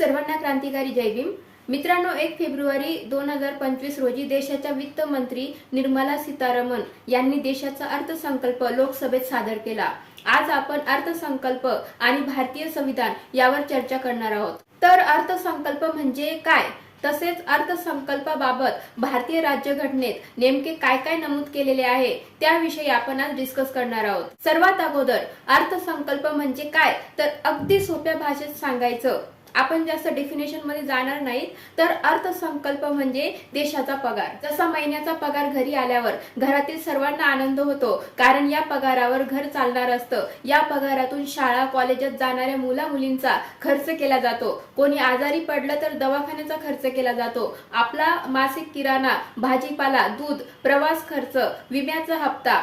सर्वांना क्रांतिकारी जय भीम. मित्रांनो एक फेब्रुवारी दोन हजार पंचवीस रोजी देशाच्या वित्त मंत्री निर्मला सीतारामन यांनी देशाचा अर्थसंकल्प लोकसभेत सादर केला. आज आपण अर्थसंकल्प आणि भारतीय संविधान यावर चर्चा करणार आहोत. तर अर्थसंकल्प म्हणजे काय? तसेच अर्थसंकल्पाबाबत भारतीय राज्यघटनेत नेमके काय काय नमूद केलेले आहे त्याविषयी आपण आज डिस्कस करणार आहोत. सर्वात अगोदर अर्थसंकल्प म्हणजे काय? तर अगदी सोप्या भाषेत सांगायचं आपण जास्त डेफिनेशनमध्ये जाणार नाहीत. तर अर्थसंकल्प म्हणजे देशाचा पगार. जसा महिन्याचा पगार घरी आल्यावर घरातील सर्वांना आनंद होतो कारण या पगारावर घर चालणार असतं. या पगारातून शाळा कॉलेजात जाणाऱ्या मुला मुलींचा खर्च केला जातो. कोणी आजारी पडलं तर दवाखान्याचा खर्च केला जातो. आपला मासिक किराणा भाजीपाला दूध प्रवास खर्च विम्याचा हप्ता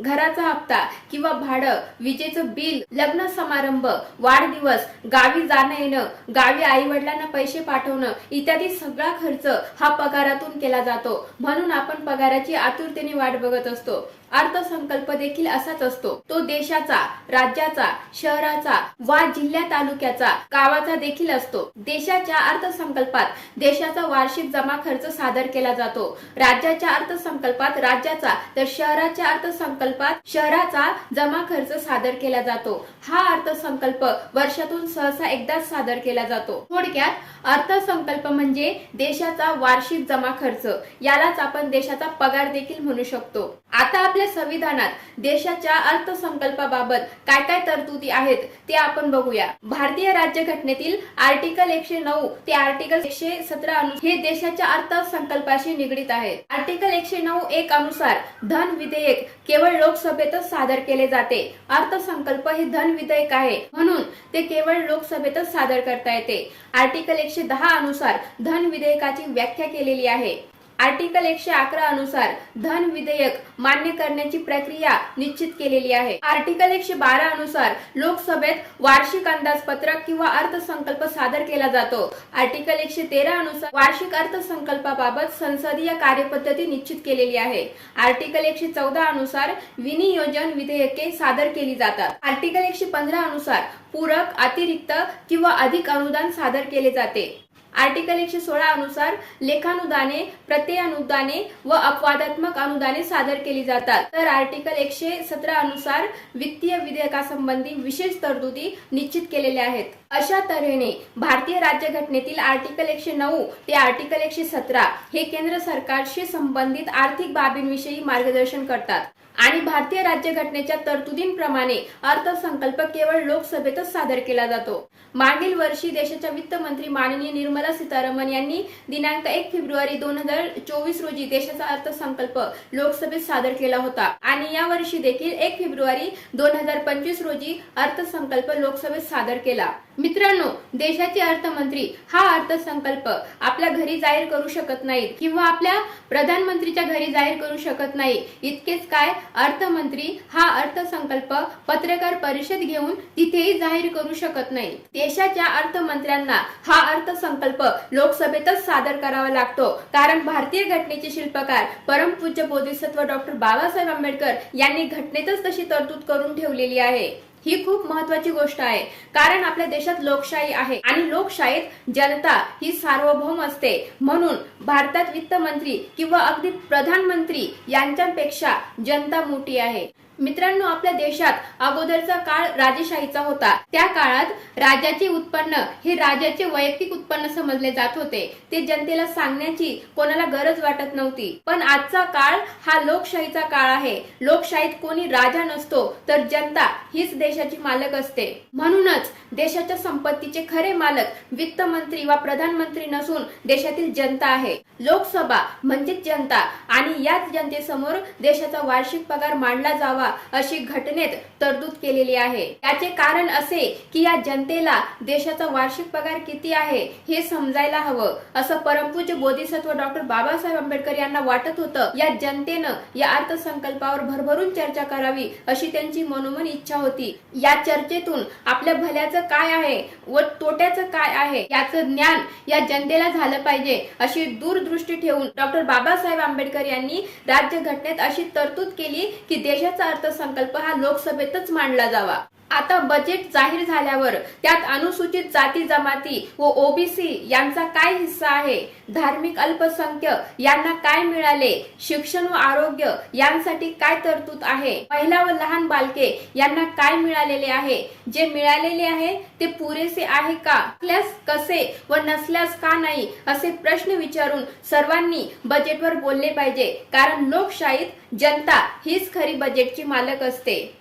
घराचा हप्ता किंवा भाडं विजेचं बिल लग्न समारंभ वाढदिवस गावी जाणं येणं गावी आई वडिलांना पैसे पाठवणं इत्यादी सगळा खर्च हा पगारातून केला जातो. म्हणून आपण पगाराची आतुरतेने वाट बघत असतो. अर्थसंकल्प देखील असाच असतो. तो देशाचा राज्याचा शहराचा वा जिल्ह्या तालुक्याचा गावाचा देखील असतो. देशाच्या अर्थसंकल्पात देशाचा वार्षिक जमा खर्च सादर केला जातो. राज्याच्या अर्थसंकल्पात राज्याचा तर शहराच्या अर्थसंकल्पात शहराचा जमा खर्च सादर केला जातो. हा अर्थसंकल्प वर्षातून सहसा एकदाच सादर केला जातो. थोडक्यात अर्थसंकल्प म्हणजे देशाचा वार्षिक जमा खर्च. यालाच आपण देशाचा पगार देखील म्हणू शकतो. आता आपल्या संविधानात देशाच्या अर्थसंकल्पाबाबत काय काय तरतुदी आहेत ते आपण बघूया. भारतीय राज्यघटनेतील आर्टिकल एकशे नऊ ते आर्टिकल एकशे सतरा हे देशाच्या अर्थसंकल्पाशी निगडीत आहेत. आर्टिकल एकशे नऊ एक अनुसार धन विधेयक केवळ लोकसभेतच सादर केले जाते. अर्थसंकल्प हे धन विधेयक आहे. म्हणून ते केवळ लोकसभेतच सादर करता येते. आर्टिकल एकशे दहा अनुसार धन विधेयकाची व्याख्या केलेली आहे. आर्टिकल एकशे अकरा अनुसार धन विधेयक मान्य करण्याची प्रक्रिया निश्चित केलेली आहे. आर्टिकल एकशे बारा अनुसार लोकसभेत वार्षिक अंदाजपत्रक किंवा अर्थसंकल्प सादर केला जातो. आर्टिकल एकशे तेरा अनुसार वार्षिक अर्थसंकल्पाबाबत संसदीय कार्यपद्धती निश्चित केलेली आहे. आर्टिकल एकशे चौदा अनुसार विनियोजन विधेयके सादर केली जातात. आर्टिकल एकशे पंधरा अनुसार पूरक अतिरिक्त किंवा अधिक अनुदान सादर केले जाते. आर्टिकल एकशे सोळा अनुसार लेखानुदाने प्रत्ययानुदाने व अपवादात्मक अनुदाने सादर केली जातात. तर आर्टिकल एकशे सतरा अनुसार वित्तीय विधेयकासंबंधी विशेष तरतुदी निश्चित केलेल्या आहेत. अशा तऱ्हेने भारतीय राज्यघटनेतील आर्टिकल एकशे नऊ ते आर्टिकल एकशे सतरा हे केंद्र सरकारशी संबंधित आर्थिक बाबींविषयी मार्गदर्शन करतात. आणि भारतीय राज्यघटनेच्या तरतुदींप्रमाणे अर्थसंकल्प केवळ लोकसभेतच सादर केला जातो. मागील वर्षी देशाच्या वित्त मंत्री माननीय निर्मला सीतारामन यांनी दिनांक एक फेब्रुवारी दोन हजार चोवीस रोजी देशाचा अर्थसंकल्प लोकसभेत सादर केला होता. आणि या वर्षी देखील एक फेब्रुवारी दोन हजार पंचवीस रोजी अर्थसंकल्प लोकसभेत सादर केला. मित्रांनो देशाचे अर्थमंत्री हा अर्थसंकल्प आपल्या घरी जाहीर करू शकत नाहीत किंवा आपल्या प्रधानमंत्रीच्या घरी जाहीर करू शकत नाही. इतकेच काय अर्थमंत्री हा अर्थसंकल्प पत्रकार परिषद घेऊन तिथेही जाहीर करू शकत नाही. देशाच्या अर्थमंत्र्यांना हा अर्थसंकल्प लोकसभेतच सादर करावा लागतो. कारण भारतीय घटनेचे शिल्पकार परमपूज्य बोधिसत्व डॉक्टर बाबासाहेब आंबेडकर यांनी घटनेतच तशी तरतूद करून ठेवलेली आहे. ही खूप महत्वाची गोष्ट आहे. कारण आपल्या देशात लोकशाही आहे. आणि लोकशाहीत जनता ही सार्वभौम असते. म्हणून भारतात वित्त मंत्री किंवा अगदी प्रधानमंत्री यांच्यापेक्षा जनता मोठी आहे. मित्रांनो आपल्या देशात अगोदरचा काळ राजेशाहीचा होता. त्या काळात राज्याचे उत्पन्न हे राजाचे वैयक्तिक उत्पन्न समजले जात होते. ते जनतेला सांगण्याची कोणाला गरज वाटत नव्हती. पण आजचा काळ हा लोकशाहीचा काळ आहे. लोकशाहीत कोणी राजा नसतो तर जनता हीच देशाची मालक असते. म्हणूनच देशाच्या संपत्तीचे खरे मालक वित्त मंत्री वा प्रधानमंत्री नसून देशातील जनता आहे. लोकसभा म्हणजेच जनता आणि याच जनतेसमोर देशाचा वार्षिक पगार मांडला जावा अशी घटनेत तरतूद केलेली आहे. याचे कारण असे की या जनतेला देशाचा वार्षिक पगार किती आहे हे समजायला हवं असं परमपूज्य बोधिसत्व डॉक्टर बाबासाहेब आंबेडकर यांना वाटत होतं. या जनतेनं या अर्थसंकल्पावर भरभरून चर्चा करावी अशी त्यांची मनोमन इच्छा होती. या चर्चेतून आपल्या भल्याचं काय आहे व तोट्याचं काय आहे याचं ज्ञान या जनतेला झालं पाहिजे अशी दूरदृष्टी ठेवून डॉक्टर बाबासाहेब आंबेडकर यांनी राज्यघटनेत अशी तरतूद केली की देशाचा अर्थसंकल्प हा लोकसभेतच मांडला जावा. आता बजेट जाहीर झाल्यावर त्यात अनुसूचित जाती जमाती व ओबीसी यांचा काय हिस्सा आहे? धार्मिक अल्पसंख्य यांना काय मिळाले? शिक्षण व आरोग्य यांसाठी काय तरतूद आहे? महिला व लहान बालके यांना काय मिळालेले आहे? जे मिळालेले आहे ते पुरेसे आहे का? असल्यास कसे व नसल्यास का नाही? असे प्रश्न विचारून सर्वांनी बजेटवर बोलले पाहिजे. कारण लोकशाहीत जनता हीच खरी बजेटची मालक असते.